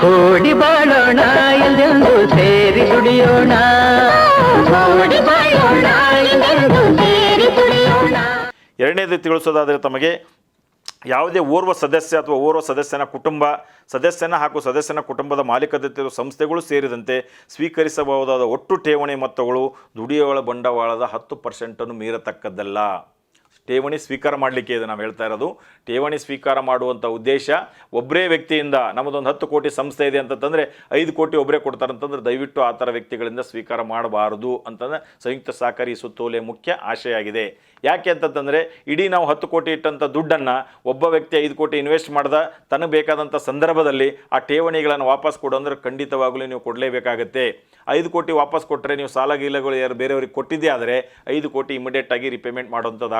ಕೂಡಿ ಬಾಳೋಣ ಎಲ್ಲೆಂದು ಸೇರಿ ದುಡಿಯೋಣ. ಕೂಡಿ ಬಾಳೋಣ ಎಲ್ಲೆಂದು ಸೇರಿ ದುಡಿಯೋಣ. ಎರಡನೇದು ತಿಳಿಸೋದಾದರೆ ತಮಗೆ ಯಾವುದೇ ಓರ್ವ ಸದಸ್ಯ ಅಥವಾ ಓರ್ವ ಸದಸ್ಯನ ಕುಟುಂಬ ಸದಸ್ಯನ ಹಾಗೂ ಸದಸ್ಯನ ಕುಟುಂಬದ ಮಾಲೀಕತ್ವ ಸಂಸ್ಥೆಗಳು ಸೇರಿದಂತೆ ಸ್ವೀಕರಿಸಬಹುದಾದ ಒಟ್ಟು ಠೇವಣಿ ಮೊತ್ತಗಳು ದುಡಿಯೋಳ ಬಂಡವಾಳದ ಹತ್ತು ಪರ್ಸೆಂಟನ್ನು ಮೀರತಕ್ಕದ್ದಲ್ಲ. ಠೇವಣಿ ಸ್ವೀಕಾರ ಮಾಡಲಿಕ್ಕೆ ಇದು ನಾವು ಹೇಳ್ತಾ ಇರೋದು. ಠೇವಣಿ ಸ್ವೀಕಾರ ಮಾಡುವಂಥ ಉದ್ದೇಶ ಒಬ್ಬರೇ ವ್ಯಕ್ತಿಯಿಂದ ನಮ್ಮದೊಂದು ಹತ್ತು ಕೋಟಿ ಸಂಸ್ಥೆ ಇದೆ ಅಂತಂದರೆ ಐದು ಕೋಟಿ ಒಬ್ಬರೇ ಕೊಡ್ತಾರೆ ಅಂತಂದ್ರೆ ದಯವಿಟ್ಟು ಆ ಥರ ವ್ಯಕ್ತಿಗಳಿಂದ ಸ್ವೀಕಾರ ಮಾಡಬಾರದು ಅಂತಂದ್ರೆ ಸಂಯುಕ್ತ ಸಹಕಾರಿ ಸುತ್ತೋಲೆ ಮುಖ್ಯ ಆಶಯಾಗಿದೆ ಯಾಕೆ ಅಂತಂತಂದರೆ ಇಡೀ ನಾವು ಹತ್ತು ಕೋಟಿ ಇಟ್ಟಂಥ ದುಡ್ಡನ್ನು ಒಬ್ಬ ವ್ಯಕ್ತಿ ಐದು ಕೋಟಿ ಇನ್ವೆಸ್ಟ್ ಮಾಡ್ದ ತನಗೆ ಬೇಕಾದಂಥ ಸಂದರ್ಭದಲ್ಲಿ ಆ ಠೇವಣಿಗಳನ್ನು ವಾಪಸ್ ಕೊಡು ಅಂದರೆ ಖಂಡಿತವಾಗಲೂ ನೀವು ಕೊಡಲೇಬೇಕಾಗತ್ತೆ. ಐದು ಕೋಟಿ ವಾಪಸ್ ಕೊಟ್ಟರೆ ನೀವು ಸಾಲ ಗೀಲಗಳು ಯಾರು ಬೇರೆಯವ್ರಿಗೆ ಕೊಟ್ಟಿದ್ದೇ ಆದರೆ ಐದು ಕೋಟಿ ಇಮಿಡಿಯೇಟಾಗಿ ರಿಪೇಮೆಂಟ್ ಮಾಡುವಂಥದ್ದು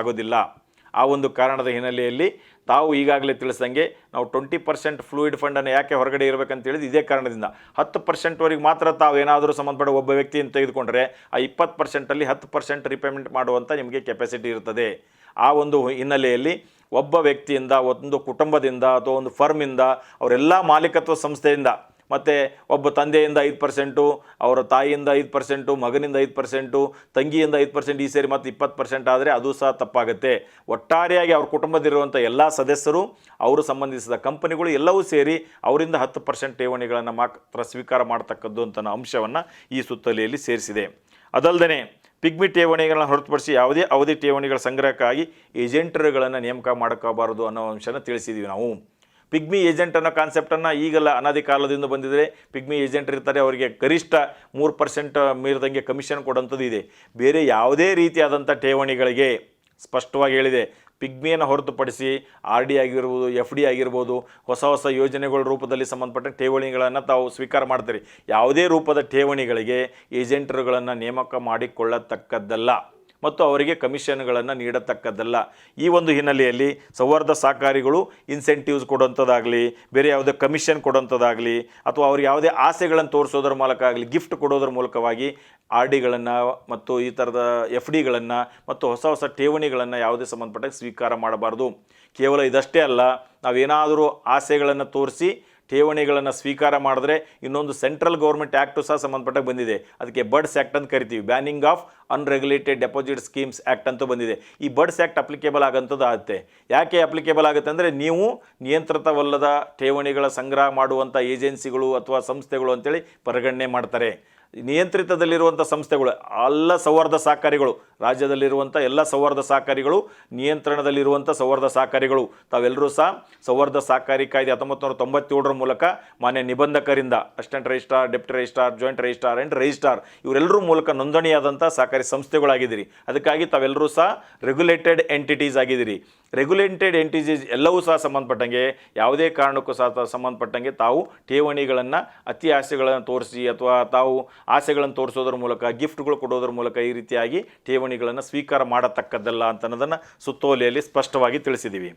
ಆ ಒಂದು ಕಾರಣದ ಹಿನ್ನೆಲೆಯಲ್ಲಿ ತಾವು ಈಗಾಗಲೇ ತಿಳಿಸ್ದಂಗೆ ನಾವು ಟ್ವೆಂಟಿ ಪರ್ಸೆಂಟ್ ಫ್ಲೂಯಿಡ್ ಫಂಡನ್ನು ಯಾಕೆ ಹೊರಗಡೆ ಇರಬೇಕಂತ ಹೇಳಿದ್ದು ಇದೇ ಕಾರಣದಿಂದ. ಹತ್ತು ಪರ್ಸೆಂಟ್ವರೆಗೆ ಮಾತ್ರ ತಾವು ಏನಾದರೂ ಸಂಬಂಧಪಟ್ಟ ಒಬ್ಬ ವ್ಯಕ್ತಿಯನ್ನು ತೆಗೆದುಕೊಂಡ್ರೆ ಆ ಇಪ್ಪತ್ತು ಪರ್ಸೆಂಟಲ್ಲಿ ಹತ್ತು ಪರ್ಸೆಂಟ್ ರಿಪೇಮೆಂಟ್ ಮಾಡುವಂಥ ನಿಮಗೆ ಕೆಪಾಸಿಟಿ ಇರ್ತದೆ. ಆ ಒಂದು ಹಿನ್ನೆಲೆಯಲ್ಲಿ ಒಬ್ಬ ವ್ಯಕ್ತಿಯಿಂದ ಒಂದು ಕುಟುಂಬದಿಂದ ಅಥವಾ ಒಂದು ಫರ್ಮಿಂದ ಅವರೆಲ್ಲ ಮಾಲೀಕತ್ವ ಸಂಸ್ಥೆಯಿಂದ ಮತ್ತು ಒಬ್ಬ ತಂದೆಯಿಂದ ಐದು ಪರ್ಸೆಂಟು, ಅವರ ತಾಯಿಯಿಂದ ಐದು ಪರ್ಸೆಂಟು, ಮಗನಿಂದ ಐದು ಪರ್ಸೆಂಟು, ತಂಗಿಯಿಂದ ಐದು ಪರ್ಸೆಂಟ್ ಈ ಸೇರಿ ಮತ್ತು ಇಪ್ಪತ್ತು ಪರ್ಸೆಂಟ್ ಆದರೆ ಅದು ಸಹ ತಪ್ಪಾಗುತ್ತೆ. ಒಟ್ಟಾರೆಯಾಗಿ ಅವ್ರ ಕುಟುಂಬದಲ್ಲಿರುವಂಥ ಎಲ್ಲ ಸದಸ್ಯರು, ಅವರು ಸಂಬಂಧಿಸಿದ ಕಂಪನಿಗಳು ಎಲ್ಲವೂ ಸೇರಿ ಅವರಿಂದ ಹತ್ತು ಪರ್ಸೆಂಟ್ ಠೇವಣಿಗಳನ್ನು ಮಾತ್ರ ಸ್ವೀಕಾರ ಮಾಡ್ತಕ್ಕದ್ದು ಅಂತ ಅಂಶವನ್ನು ಈ ಸುತ್ತಲೆಯಲ್ಲಿ ಸೇರಿಸಿದೆ. ಅದಲ್ಲದೆ ಪಿಗ್ಮಿ ಠೇವಣಿಗಳನ್ನು ಹೊರತುಪಡಿಸಿ ಯಾವುದೇ ಅವಧಿ ಠೇವಣಿಗಳ ಸಂಗ್ರಹಕ್ಕಾಗಿ ಏಜೆಂಟರುಗಳನ್ನು ನೇಮಕ ಮಾಡ್ಕೋಬಾರದು ಅನ್ನೋ ಅಂಶನ ತಿಳಿಸಿದ್ದೀವಿ ನಾವು. ಪಿಗ್ಮಿ ಏಜೆಂಟ್ ಅನ್ನೋ ಕಾನ್ಸೆಪ್ಟನ್ನು ಈಗಲ್ಲ ಅನಾದಿ ಕಾಲದಿಂದ ಬಂದಿದೆ. ಪಿಗ್ಮಿ ಏಜೆಂಟ್ ಇರ್ತಾರೆ, ಅವರಿಗೆ ಗರಿಷ್ಠ ಮೂರು ಪರ್ಸೆಂಟ್ ಮೀರಿದಂಗೆ ಕಮಿಷನ್ ಕೊಡೋಂಥದ್ದು ಇದೆ. ಬೇರೆ ಯಾವುದೇ ರೀತಿಯಾದಂಥ ಠೇವಣಿಗಳಿಗೆ ಸ್ಪಷ್ಟವಾಗಿ ಹೇಳಿದೆ. ಪಿಗ್ಮಿಯನ್ನು ಹೊರತುಪಡಿಸಿ ಆರ್ ಡಿ ಆಗಿರ್ಬೋದು, ಎಫ್ ಡಿ ಆಗಿರ್ಬೋದು, ಹೊಸ ಹೊಸ ಯೋಜನೆಗಳ ರೂಪದಲ್ಲಿ ಸಂಬಂಧಪಟ್ಟ ಠೇವಣಿಗಳನ್ನು ತಾವು ಸ್ವೀಕಾರ ಮಾಡ್ತೀರಿ. ಯಾವುದೇ ರೂಪದ ಠೇವಣಿಗಳಿಗೆ ಏಜೆಂಟರುಗಳನ್ನು ನೇಮಕ ಮಾಡಿಕೊಳ್ಳತಕ್ಕದ್ದಲ್ಲ. ಮತ್ತು ಅವರಿಗೆ ಕಮಿಷನ್ಗಳನ್ನು ನೀಡತಕ್ಕದ್ದಲ್ಲ. ಈ ಒಂದು ಹಿನ್ನೆಲೆಯಲ್ಲಿ ಸೌಹಾರ್ದ ಸಹಕಾರಿಗಳು ಇನ್ಸೆಂಟಿವ್ಸ್ ಕೊಡುವಂಥದ್ದಾಗಲಿ ಬೇರೆ ಯಾವುದೇ ಕಮಿಷನ್ ಕೊಡುವಂಥದ್ದಾಗಲಿ ಅಥವಾ ಅವ್ರಿಗೆ ಯಾವುದೇ ಆಸೆಗಳನ್ನು ತೋರಿಸೋದ್ರ ಮೂಲಕ ಆಗಲಿ ಗಿಫ್ಟ್ ಕೊಡೋದ್ರ ಮೂಲಕವಾಗಿ ಆರ್ ಡಿಗಳನ್ನು ಮತ್ತು ಈ ಥರದ ಎಫ್ ಡಿಗಳನ್ನು ಮತ್ತು ಹೊಸ ಹೊಸ ಠೇವಣಿಗಳನ್ನು ಯಾವುದೇ ಸಂಬಂಧಪಟ್ಟ ಸ್ವೀಕಾರ ಮಾಡಬಾರ್ದು. ಕೇವಲ ಇದಷ್ಟೇ ಅಲ್ಲ, ನಾವೇನಾದರೂ ಆಸೆಗಳನ್ನು ತೋರಿಸಿ ಠೇವಣಿಗಳನ್ನು ಸ್ವೀಕಾರ ಮಾಡಿದ್ರೆ ಇನ್ನೊಂದು ಸೆಂಟ್ರಲ್ ಗೌರ್ಮೆಂಟ್ ಆ್ಯಕ್ಟು ಸಹ ಸಂಬಂಧಪಟ್ಟ ಬಂದಿದೆ. ಅದಕ್ಕೆ ಬಡ್ಸ್ ಆ್ಯಕ್ಟ್ ಅಂತ ಕರಿತೀವಿ. Banning of unregulated deposit schemes act ಅಂತೂ ಬಂದಿದೆ. ಈ ಬಡ್ಸ್ ಆ್ಯಕ್ಟ್ ಅಪ್ಲಿಕೇಬಲ್ ಆಗೋಂಥದ್ದು ಆಗುತ್ತೆ. ಯಾಕೆ ಅಪ್ಲಿಕೇಬಲ್ ಆಗುತ್ತೆ ಅಂದರೆ ನೀವು ನಿಯಂತ್ರಿತವಲ್ಲದ ಠೇವಣಿಗಳ ಸಂಗ್ರಹ ಮಾಡುವಂಥ ಏಜೆನ್ಸಿಗಳು ಅಥವಾ ಸಂಸ್ಥೆಗಳು ಅಂತೇಳಿ ಪರಿಗಣನೆ ಮಾಡ್ತಾರೆ. ನಿಯಂತ್ರಿತದಲ್ಲಿರುವಂಥ ಸಂಸ್ಥೆಗಳು ಎಲ್ಲ ಸೌಹಾರ್ದ ಸಹಕಾರಿಗಳು, ರಾಜ್ಯದಲ್ಲಿರುವಂಥ ಎಲ್ಲ ಸೌಹಾರ್ದ ಸಹಕಾರಿಗಳು, ನಿಯಂತ್ರಣದಲ್ಲಿರುವಂಥ ಸೌಹಾರ್ದ ಸಹಕಾರಿಗಳು. ತಾವೆಲ್ಲರೂ ಸಹ ಸೌಹಾರ್ದ ಸಹಕಾರಿ ಕಾಯ್ದೆ ಹತ್ತೊಂಬತ್ತು ನೂರ ತೊಂಬತ್ತೇಳರ ಮೂಲಕ ಮಾನ್ಯ ನಿಬಂಧಕರಿಂದ assistant registrar, deputy registrar, joint registrar and registrar ಇವರೆಲ್ಲರೂ ಮೂಲಕ ನೋಂದಣಿಯಾದಂಥ ಸಹಕಾರಿ ಸಂಸ್ಥೆಗಳಾಗಿದ್ದೀರಿ. ಅದಕ್ಕಾಗಿ ತಾವೆಲ್ಲರೂ ಸಹ ರೆಗ್ಯುಲೇಟೆಡ್ ಎಂಟಿಟೀಸ್ ಆಗಿದ್ದೀರಿ. ರೆಗ್ಯುಲೇಟೆಡ್ ಎಂಟಿಟೀಸ್ ಎಲ್ಲವೂ ಸಹ ಸಂಬಂಧಪಟ್ಟಂಗೆ, ಯಾವುದೇ ಕಾರಣಕ್ಕೂ ಸಹ ಸಂಬಂಧಪಟ್ಟಂಗೆ ತಾವು ಠೇವಣಿಗಳನ್ನು, ಅತಿ ಆಸೆಗಳನ್ನು ತೋರಿಸಿ ಅಥವಾ ತಾವು ಆಸೆಗಳನ್ನು ತೋರಿಸೋದ್ರ ಮೂಲಕ, ಗಿಫ್ಟ್ಗಳು ಕೊಡೋದ್ರ ಮೂಲಕ ಈ ರೀತಿಯಾಗಿ ಠೇವಣಿಗಳನ್ನು ಸ್ವೀಕಾರ ಮಾಡತಕ್ಕದ್ದಲ್ಲ ಅಂತ ಅನ್ನೋದನ್ನು ಸುತ್ತೋಲೆಯಲ್ಲಿ ಸ್ಪಷ್ಟವಾಗಿ ತಿಳಿಸಿದ್ದೀವಿ